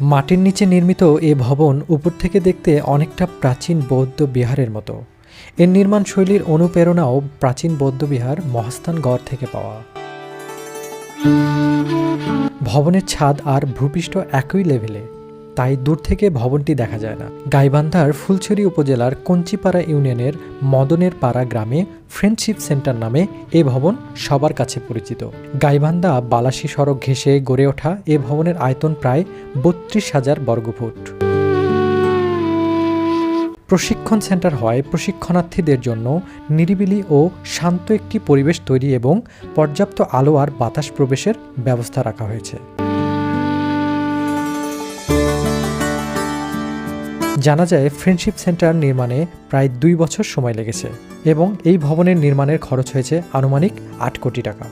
মাটির নিচে নির্মিত এ ভবন উপর থেকে দেখতে অনেকটা প্রাচীন বৌদ্ধ বিহারের মতো। এর নির্মাণ শৈলীর অনুপ্রেরণাও প্রাচীন বৌদ্ধ বৌদ্ধবিহার মহাস্থানগড় থেকে পাওয়া। ভবনের ছাদ আর ভূপৃষ্ঠ একই লেভেলে তাই দূর থেকে ভবনটি দেখা যায় না। গাইবান্ধার ফুলছড়ি উপজেলার কঞ্চিপাড়া ইউনিয়নের মদনের পাড়া গ্রামে ফ্রেন্ডশিপ সেন্টার নামে এ ভবন সবার কাছে পরিচিত। গাইবান্ধা বালাসী সড়ক ঘেঁষে গড়ে ওঠা এ ভবনের আয়তন প্রায় বত্রিশ হাজার বর্গফুট। প্রশিক্ষণ সেন্টার হওয়ায় প্রশিক্ষণার্থীদের জন্য নিরিবিলি ও শান্ত একটি পরিবেশ তৈরি এবং পর্যাপ্ত আলো আর বাতাস প্রবেশের ব্যবস্থা রাখা হয়েছে। জানা যায় ফ্রেন্ডশিপ সেন্টার নির্মাণে প্রায় দুই বছর সময় লেগেছে এবং এই ভবনের নির্মাণের খরচ হয়েছে আনুমানিক আট কোটি টাকা।